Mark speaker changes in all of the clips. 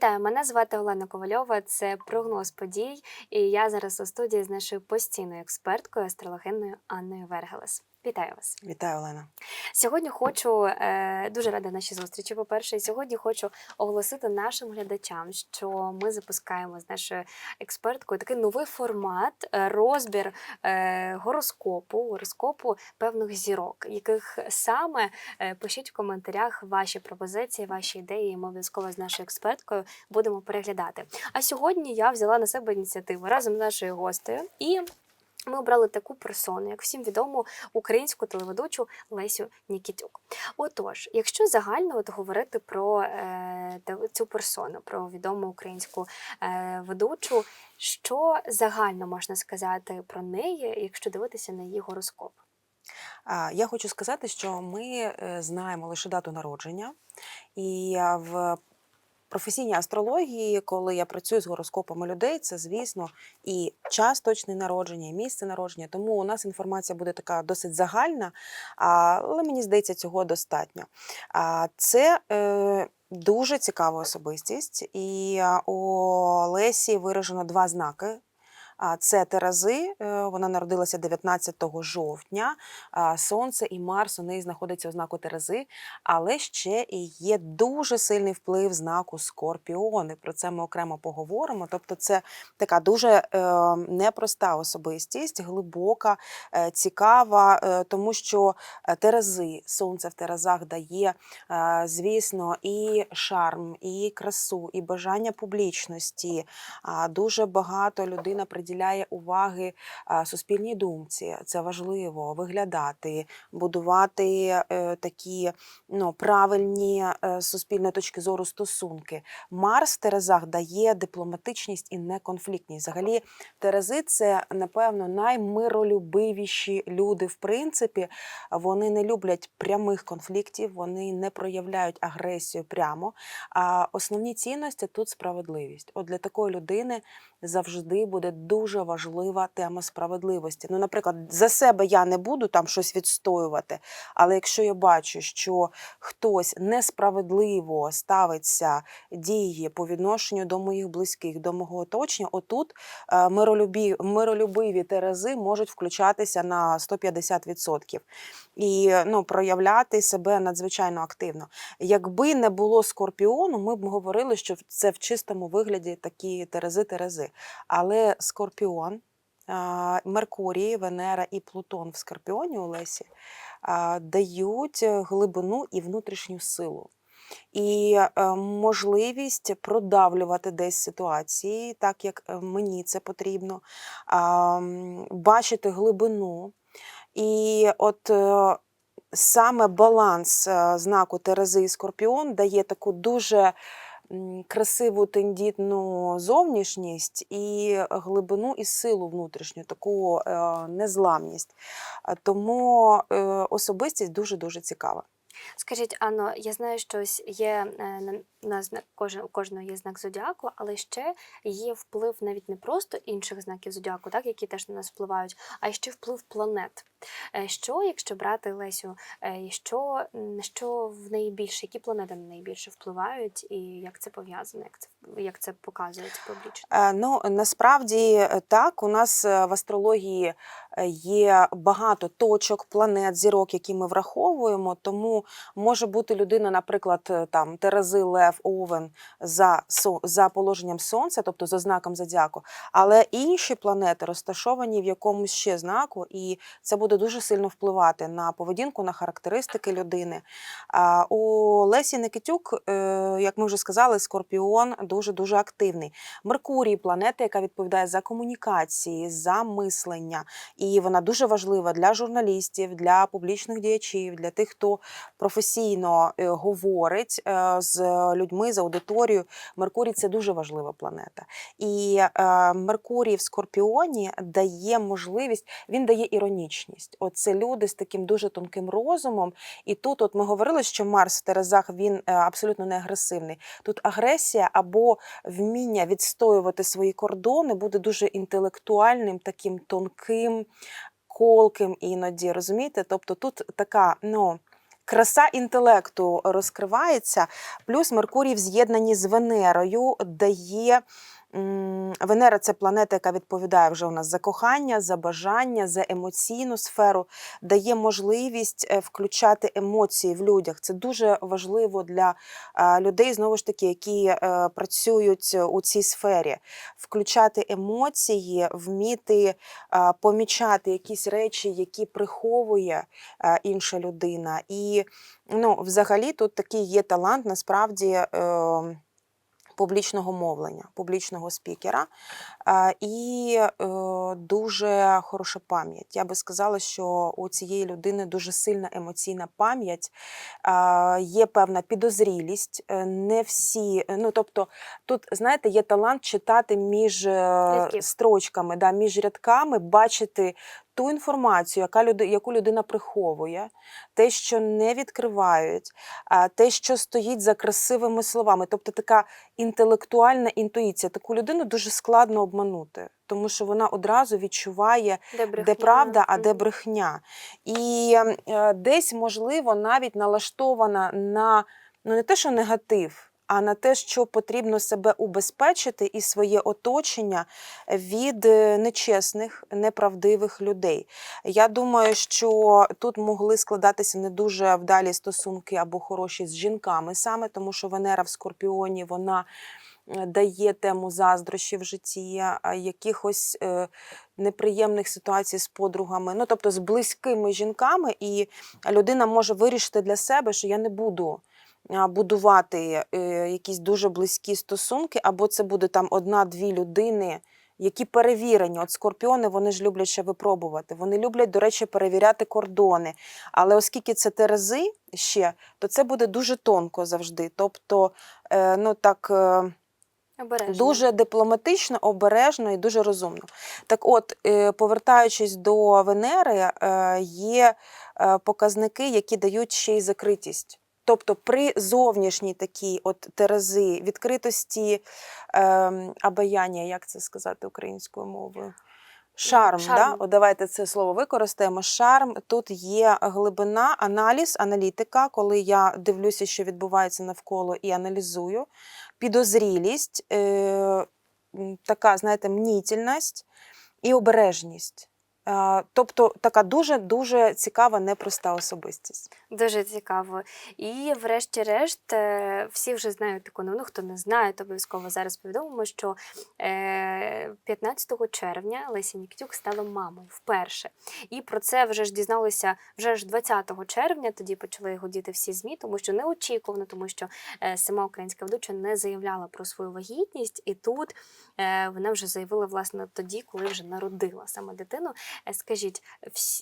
Speaker 1: Вітаю, мене звати Олена Ковальова. Це прогноз подій. І я зараз у студії з нашою постійною експерткою, астрологиною Анною Вергелес. Вітаю вас.
Speaker 2: Вітаю, Олена.
Speaker 1: Сьогодні хочу е, дуже рада нашій зустрічі. По перше, і сьогодні хочу оголосити нашим глядачам, що ми запускаємо з нашою експерткою такий новий формат е, розбір е, гороскопу, гороскопу певних зірок, яких саме пишіть в коментарях ваші пропозиції, ваші ідеї. і Ми обов'язково з нашою експерткою будемо переглядати. А сьогодні я взяла на себе ініціативу разом з нашою гостею і. Ми обрали таку персону, як всім відому, українську телеведучу Лесю Нікітюк. Отож, якщо загально от говорити про е, цю персону, про відому українську е, ведучу, що загально можна сказати про неї, якщо дивитися на її гороскоп?
Speaker 2: Я хочу сказати, що ми е, знаємо лише дату народження, і в професійній астрології, коли я працюю з гороскопами людей, це, звісно, і час точний народження, і місце народження. Тому у нас інформація буде така досить загальна, але мені здається, цього достатньо. А, Це е, дуже цікава особистість, і у Лесі виражено два знаки. А, Це Терези, е, вона народилася 19 жовтня. Сонце і Марс у неї знаходяться у знаку Терези, але ще і є дуже сильний вплив знаку Скорпіони. Про це ми окремо поговоримо. Тобто, це така дуже е, непроста особистість, глибока, е, цікава, тому що Терези, сонце в Терезах дає, звісно, і шарм, і красу, і бажання публічності. Дуже багато людина приділяє уваги суспільній думці. Це важливо виглядати, будувати е, такі ну, правильні е, суспільної точки зору стосунки. Марс в Терезах дає дипломатичність і неконфліктність. Взагалі, Терези це, напевно, наймиролюбивіші люди, в принципі. Вони не люблять прямих конфліктів, вони не проявляють агресію прямо. А основні цінності тут справедливість. От для такої людини завжди буде дуже важлива тема справедливості. Ну, наприклад, за себе я не буду там щось відстоювати, але якщо я бачу, що хтось несправедливо ставиться дії по відношенню до моїх близьких, до мого оточення, отут е, миролюбі, миролюбиві терези можуть включатися на 150% і ну, проявляти себе надзвичайно активно. Якби не було скорпіону, ми б говорили, що це в чистому вигляді такі терези-терези. Але скорпіон, а, Меркурій, Венера і Плутон в скорпіоні у Лесі дають глибину і внутрішню силу. І е, можливість продавлювати десь ситуації, так як е, мені це потрібно, бачити глибину. І от е, саме баланс знаку Терези і Скорпіон дає таку дуже красиву тендітну зовнішність і глибину і силу внутрішню, таку е, незламність. Тому е, особистість дуже-дуже цікава.
Speaker 1: Скажіть, Анно, я знаю, що є е, на кожен, у кожного є знак зодіаку, але ще є вплив навіть не просто інших знаків зодіаку, так, які теж на нас впливають, а ще вплив планет. Е, Що, якщо брати Лесю, е, що, що в неї більше, які планети на неї більше впливають, і як це пов'язано, як це, як це показується публічно?
Speaker 2: Е, Ну, насправді так, у нас в астрології є багато точок, планет, зірок, які ми враховуємо. Тому може бути людина, наприклад, там Терези, Лев, Овен за, за положенням Сонця, тобто за знаком зодіаку, але інші планети розташовані в якомусь ще знаку, і це буде дуже сильно впливати на поведінку, на характеристики людини. У Лесі Никитюк, е, як ми вже сказали, Скорпіон дуже дуже активний. Меркурій планета, яка відповідає за комунікації, за мислення, і вона дуже важлива для журналістів, для публічних діячів, для тих, хто професійно е, говорить е, з людьми, з аудиторією. Меркурій це дуже важлива планета. І Меркурій в Скорпіоні дає можливість, він дає іронічність. От це люди з таким дуже тонким розумом. І тут, от ми говорили, що Марс в Терезах він е, абсолютно не агресивний. Тут агресія або вміння відстоювати свої кордони буде дуже інтелектуальним, таким тонким, колким іноді. Розумієте? Тобто тут така, ну. краса інтелекту розкривається. Плюс Меркурій в з'єднанні з Венерою дає. Венера це планета, яка відповідає вже у нас за кохання, за бажання, за емоційну сферу, дає можливість е, включати емоції в людях. Це дуже важливо для людей, знову ж таки, які е, працюють у цій сфері. Включати емоції, вміти помічати якісь речі, які приховує інша людина. І ну, взагалі тут такий є талант насправді. Публічного мовлення, публічного спікера і е, дуже хороша пам'ять. Я би сказала, що у цієї людини дуже сильна емоційна пам'ять, є певна підозрілість. е, Не всі, е, ну тобто, тут, знаєте, є талант читати між
Speaker 1: Рядків.
Speaker 2: строчками, да, між рядками, бачити ту інформацію, яка люди, яку людина приховує, те, що не відкривають, а те, що стоїть за красивими словами. Тобто така інтелектуальна інтуїція. Таку людину дуже складно обманути, тому що вона одразу відчуває,
Speaker 1: Де брехня?
Speaker 2: де правда, а де брехня. І е, десь, можливо, навіть налаштована на ну не те, що негатив. А на те, що потрібно себе убезпечити і своє оточення від е, нечесних, неправдивих людей. Я думаю, що тут могли складатися не дуже вдалі стосунки або хороші з жінками саме, тому що Венера в Скорпіоні вона е, дає тему заздрощі в житті, якихось е, неприємних ситуацій з подругами, ну тобто з близькими жінками, і людина може вирішити для себе, що я не буду. Будувати е, якісь дуже близькі стосунки, або це буде там одна-дві людини, які перевірені. От скорпіони вони ж люблять ще випробувати. Вони люблять, до речі, перевіряти кордони. Але оскільки це терези ще, то це буде дуже тонко завжди. Тобто, е, ну так. е,
Speaker 1: Обережно.
Speaker 2: Дуже дипломатично, обережно і дуже розумно. Так от, повертаючись до Венери, є показники, які дають ще й закритість. Тобто при зовнішній такій от терези, відкритості е, обаяння, як це сказати українською мовою? Шарм,
Speaker 1: шарм.
Speaker 2: Да? От давайте це слово використаємо. Шарм тут є глибина, аналіз, аналітика, коли я дивлюся, що відбувається навколо і аналізую підозрілість, е, така, знаєте, мнітільність і обережність. Е, Тобто така дуже-дуже цікава, непроста особистість.
Speaker 1: Дуже цікаво. І, врешті-решт, е, всі вже знають таку новину, хто не знає, то обов'язково зараз повідомимо, що е, 15 червня Леся Нікітюк стала мамою вперше. І про це вже ж дізналися вже ж 20 червня. Тоді почали гудіти всі змі, тому що неочікувано, тому що е, сама українська ведуча не заявляла про свою вагітність, і тут е, вона вже заявила власне тоді, коли вже народила саме дитину. Е, Скажіть,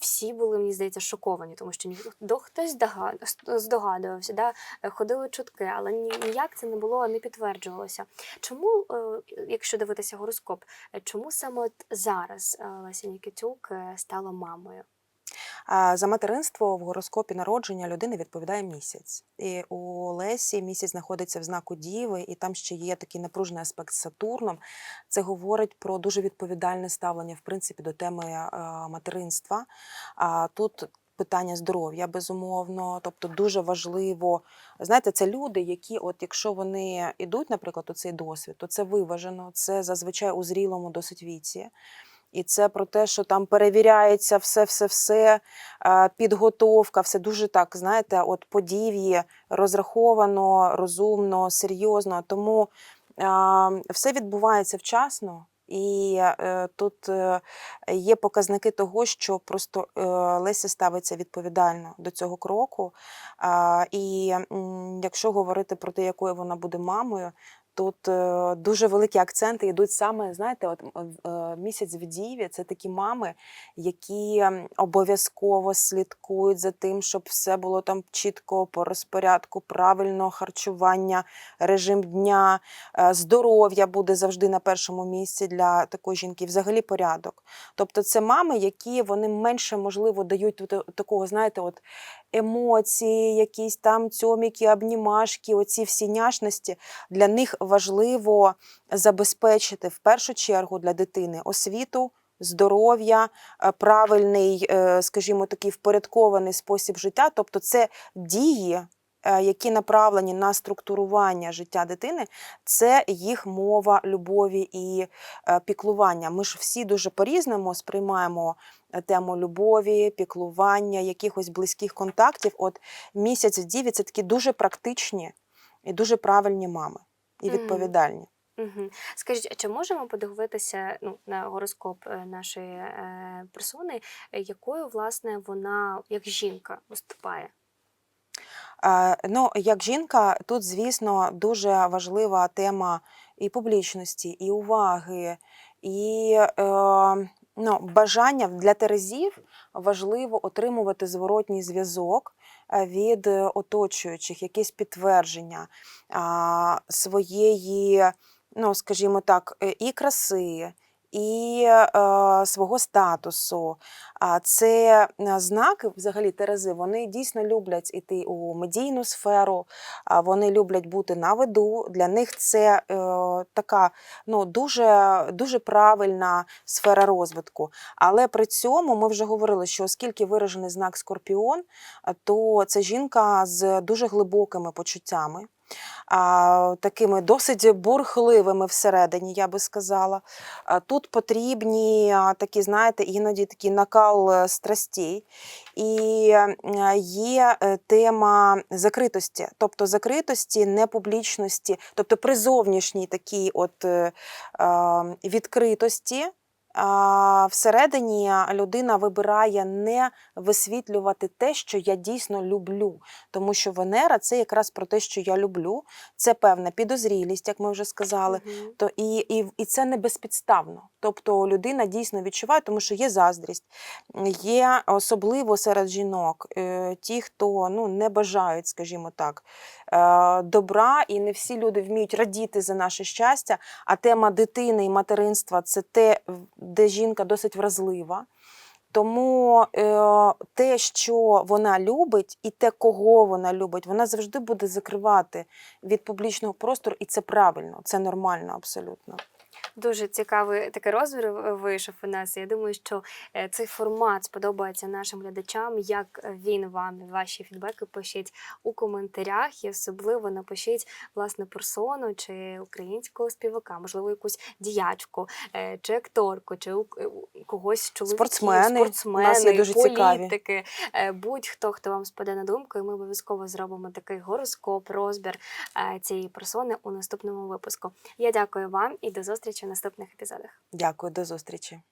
Speaker 1: всі, були, мені здається, шоковані, тому що ніхто хтось здога- здогадувався, да? е, ходили чутки, але ні- ніяк це не було, не підтверджувалося. Чому, е, якщо дивитися гороскоп, чому саме от зараз Леся Нікітюк стала мамою?
Speaker 2: За материнство в гороскопі народження людини відповідає місяць. І у Лесі місяць знаходиться в знаку Діви, і там ще є такий напружений аспект з Сатурном. Це говорить про дуже відповідальне ставлення, в принципі, до теми е, материнства. А тут питання здоров'я, безумовно. Тобто дуже важливо. Знаєте, це люди, які, от якщо вони йдуть, наприклад, у цей досвід, то це виважено, це зазвичай у зрілому досить віці. І це про те, що там перевіряється все, все, все, е, підготовка, все дуже так, знаєте, от подів'ї розраховано, розумно, серйозно. Тому е, все відбувається вчасно. І е, тут е, є показники того, що просто е, Леся ставиться відповідально до цього кроку. А, і м, якщо говорити про те, якою вона буде мамою, Тут е, дуже великі акценти йдуть саме, знаєте, от е, місяць в Діві це такі мами, які обов'язково слідкують за тим, щоб все було там чітко по розпорядку, правильно харчування, режим дня, е, здоров'я буде завжди на першому місці для такої жінки, взагалі порядок. Тобто це мами, які вони менше можливо дають такого, знаєте, от емоції, якісь там цьоміки, обнімашки, оці всі няшності. Для них важливо забезпечити в першу чергу для дитини освіту, здоров'я, е, правильний, е, скажімо, такий впорядкований спосіб життя. Тобто, це дії, які направлені на структурування життя дитини, це їх мова любові і е, піклування. Ми ж всі дуже по-різному сприймаємо е, тему любові, піклування, якихось близьких контактів. От місяць в діві це такі дуже практичні і дуже правильні мами і відповідальні.
Speaker 1: Угу. Скажіть, а чи можемо подивитися ну, на гороскоп е, нашої е, персони, е, якою власне вона як жінка виступає?
Speaker 2: Е, Ну, як жінка, тут, звісно, дуже важлива тема і публічності, і уваги, і е, ну, бажання для Терезів важливо отримувати зворотній зв'язок е, від оточуючих, якесь підтвердження своєї, ну, скажімо так, і краси. І е, свого статусу. А це е, знаки, взагалі, Терези, вони дійсно люблять іти у медійну сферу, вони люблять бути на виду. Для них це е, така ну, дуже, дуже правильна сфера розвитку. Але при цьому ми вже говорили, що оскільки виражений знак Скорпіон, то це жінка з дуже глибокими почуттями. Такими досить бурхливими всередині, я би сказала. Тут потрібні такі, знаєте, іноді такий накал е, страстей. І є е, тема закритості, тобто закритості, непублічності, тобто при зовнішній такій от е, відкритості. Всередині людина вибирає не висвітлювати те, що я дійсно люблю. Тому що Венера це якраз про те, що я люблю. Це певна підозрілість, як ми вже сказали.
Speaker 1: Угу.
Speaker 2: То і, і, і це не безпідставно. Тобто людина дійсно відчуває, тому що є заздрість, є особливо серед жінок е, ті, хто ну, не бажають, скажімо так, е, добра, і не всі люди вміють радіти за наше щастя. А тема дитини і материнства це те, де жінка досить вразлива. Тому е, те, що вона любить, і те, кого вона любить, вона завжди буде закривати від публічного простору, і це правильно, це нормально абсолютно.
Speaker 1: Дуже цікавий такий розбір е, вийшов у нас. Я думаю, що е, цей формат сподобається нашим глядачам. Як він вам ваші фідбеки пишіть у коментарях, і особливо напишіть власне персону чи українського співака, можливо, якусь діячку, е, чи акторку, чи когось з чоловіків,
Speaker 2: Спортсмени. У нас є дуже
Speaker 1: політики, е, будь-хто, хто вам спаде на думку, і ми обов'язково зробимо такий гороскоп, розбір цієї персони у наступному випуску. Я дякую вам і до зустрічі в наступних епізодах.
Speaker 2: Дякую, до зустрічі.